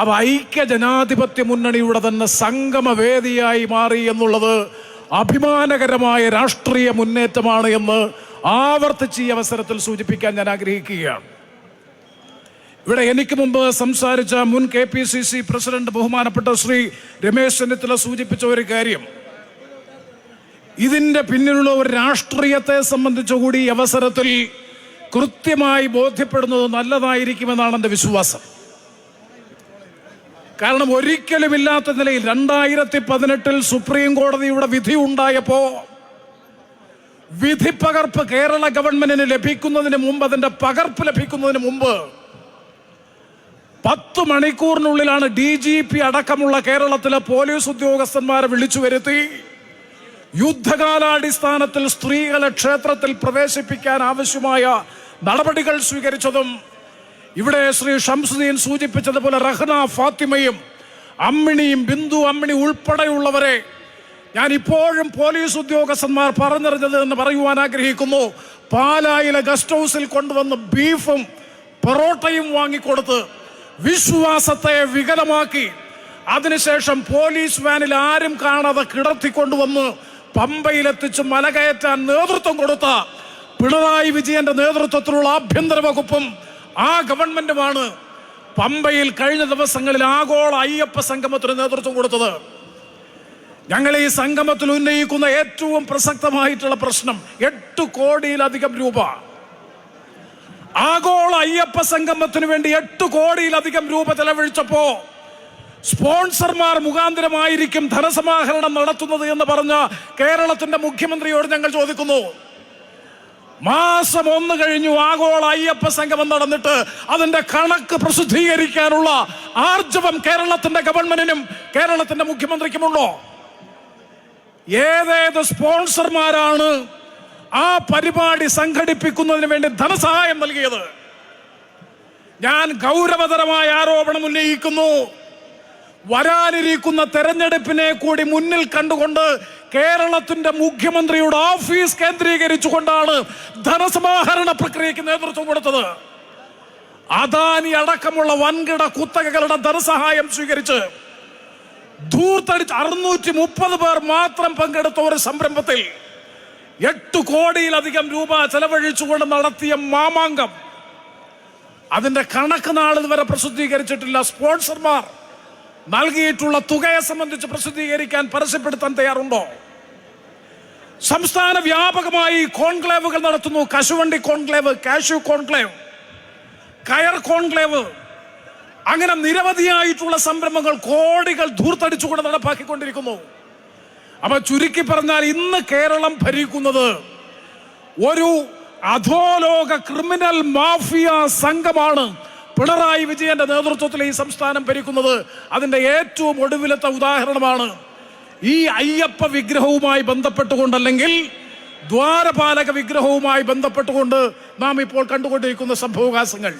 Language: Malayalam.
അത് ഐക്യ ജനാധിപത്യ മുന്നണിയുടെ തന്നെ സംഗമവേദിയായി മാറി എന്നുള്ളത് അഭിമാനകരമായ രാഷ്ട്രീയ മുന്നേറ്റമാണ് എന്ന് ആവർത്തിച്ച് ഈ അവസരത്തിൽ സൂചിപ്പിക്കാൻ ഞാൻ ആഗ്രഹിക്കുകയാണ്. ഇവിടെ എനിക്ക് മുമ്പ് സംസാരിച്ച മുൻ K P C C president ബഹുമാനപ്പെട്ട ശ്രീ രമേശ് ചെന്നിത്തല സൂചിപ്പിച്ച ഒരു കാര്യം. ഇതിന്റെ പിന്നിലുള്ള ഒരു രാഷ്ട്രീയത്തെ സംബന്ധിച്ചുകൂടി ഈ അവസരത്തിൽ കൃത്യമായി ബോധ്യപ്പെടുന്നത് നല്ലതായിരിക്കുമെന്നാണ് എന്റെ വിശ്വാസം. കാരണം ഒരിക്കലും ഇല്ലാത്ത നിലയിൽ രണ്ടായിരത്തി പതിനെട്ടിൽ സുപ്രീം കോടതിയുടെ വിധി ഉണ്ടായപ്പോ വിധി പകർപ്പ് കേരള ഗവൺമെന്റിന് ലഭിക്കുന്നതിന് മുമ്പ് അതിന്റെ പകർപ്പ് ലഭിക്കുന്നതിന് മുമ്പ് പത്ത് മണിക്കൂറിനുള്ളിലാണ് ഡി ജി പി അടക്കമുള്ള കേരളത്തിലെ പോലീസ് ഉദ്യോഗസ്ഥന്മാരെ വിളിച്ചു വരുത്തി. യുദ്ധകാലാടിസ്ഥാനത്തിൽ സ്ത്രീകളെ ക്ഷേത്രത്തിൽ പ്രവേശിപ്പിക്കാൻ ആവശ്യമായ നടപടികൾ സ്വീകരിച്ചതും ഇവിടെ ശ്രീ ഷംസുദ്ദീൻ സൂചിപ്പിച്ചതുപോലെ റഹ്ന ഫാത്തിമയും അമ്മിണിയും ബിന്ദു അമ്മിണി ഉൾപ്പെടെയുള്ളവരെ ഞാൻ ഇപ്പോഴും പോലീസ് ഉദ്യോഗസ്ഥന്മാർ പറഞ്ഞറിഞ്ഞത് എന്ന് പറയുവാൻ ആഗ്രഹിക്കുന്നു. പാലായിലെ ഗസ്റ്റ് ഹൗസിൽ കൊണ്ടുവന്ന് ബീഫും പൊറോട്ടയും വാങ്ങിക്കൊടുത്ത് വിശ്വാസത്തെ വികലമാക്കി. അതിനുശേഷം പോലീസ് വാനിൽ ആരും കാണാതെ കിടത്തിക്കൊണ്ടുവന്ന് പമ്പയിലെത്തിച്ച് മലകയറ്റാൻ നേതൃത്വം കൊടുത്ത പിണറായി വിജയന്റെ നേതൃത്വത്തിലുള്ള ആഭ്യന്തര വകുപ്പും ആ ഗവൺമെന്റുമാണ് പമ്പയിൽ കഴിഞ്ഞ ദിവസങ്ങളിൽ ആഗോള അയ്യപ്പ സംഗമത്തിന് നേതൃത്വം കൊടുത്തത്. ഞങ്ങൾ ഈ സംഗമത്തിൽ ഉന്നയിക്കുന്ന ഏറ്റവും പ്രസക്തമായിട്ടുള്ള പ്രശ്നം എട്ട് കോടിയിലധികം രൂപ. ആഗോള അയ്യപ്പ സംഗമത്തിന് വേണ്ടി എട്ട് കോടിയിലധികം രൂപ ചെലവഴിച്ചപ്പോ സ്പോൺസർമാർ മുഖാന്തരമായിരിക്കും ധനസമാഹരണം നടത്തുന്നത് എന്ന് പറഞ്ഞ കേരളത്തിന്റെ മുഖ്യമന്ത്രിയോട് ഞങ്ങൾ ചോദിക്കുന്നു. മാസം ഒന്ന് കഴിഞ്ഞു ആഗോള അയ്യപ്പ സംഗമം നടന്നിട്ട് അതിന്റെ കണക്ക് പ്രസിദ്ധീകരിക്കാനുള്ള ആർജവം കേരളത്തിന്റെ ഗവൺമെന്റിനും കേരളത്തിന്റെ മുഖ്യമന്ത്രിക്കുമുണ്ടോ? ഏതേത് സ്പോൺസർമാരാണ് ആ പരിപാടി സംഘടിപ്പിക്കുന്നതിന് വേണ്ടി ധനസഹായം നൽകിയത്? ഞാൻ ഗൗരവതരമായ ആരോപണം ഉന്നയിക്കുന്നു. വരാനിരിക്കുന്ന തെരഞ്ഞെടുപ്പിനെ കൂടി മുന്നിൽ കണ്ടുകൊണ്ട് കേരളത്തിന്റെ മുഖ്യമന്ത്രിയുടെ ഓഫീസ് കേന്ദ്രീകരിച്ചുകൊണ്ടാണ് ധനസമാഹരണ പ്രക്രിയക്ക് നേതൃത്വം കൊടുത്തത്. അദാനി അടക്കമുള്ള വൻകിട കുത്തകകളുടെ ധനസഹായം സ്വീകരിച്ച് ധൂർത്തടിച്ച് അറുന്നൂറ്റി മുപ്പത് പേർ മാത്രം പങ്കെടുത്ത ഒരു സംരംഭത്തിൽ എട്ട് കോടിയിലധികം രൂപ ചെലവഴിച്ചുകൊണ്ട് നടത്തിയ മാമാങ്കം. അതിന്റെ കണക്ക് നാളിതുവരെ പ്രസിദ്ധീകരിച്ചിട്ടില്ല. സ്പോൺസർമാർ നൽകിയിട്ടുള്ള തുകയെ സംബന്ധിച്ച് പ്രസിദ്ധീകരിക്കാൻ പരസ്യപ്പെടുത്താൻ തയ്യാറുണ്ടോ? സംസ്ഥാന വ്യാപകമായി കോൺക്ലേവുകൾ നടത്തുന്നു. കശുവണ്ടി കോൺക്ലേവ് കാഷ്യൂ കോൺക്ലേവ് കയർ കോൺക്ലേവ്. അങ്ങനെ നിരവധിയായിട്ടുള്ള സംരംഭങ്ങൾ കോടികൾ ധൂർത്തടിച്ചുകൊണ്ട് നടപ്പാക്കിക്കൊണ്ടിരിക്കുന്നു. അപ്പൊ ചുരുക്കി പറഞ്ഞാൽ ഇന്ന് കേരളം ഭരിക്കുന്നത് ഒരു അധോലോക ക്രിമിനൽ മാഫിയ സംഘമാണ്. പിണറായി വിജയന്റെ നേതൃത്വത്തിൽ ഈ സംസ്ഥാനം ഭരിക്കുന്നത് അതിന്റെ ഏറ്റവും ഒടുവിലത്തെ ഉദാഹരണമാണ്. ഈ അയ്യപ്പ വിഗ്രഹവുമായി ബന്ധപ്പെട്ടുകൊണ്ടല്ലെങ്കിൽ ദ്വാരപാലക വിഗ്രഹവുമായി ബന്ധപ്പെട്ടുകൊണ്ട് നാം ഇപ്പോൾ കണ്ടുകൊണ്ടിരിക്കുന്ന സംഭവവികാസങ്ങൾ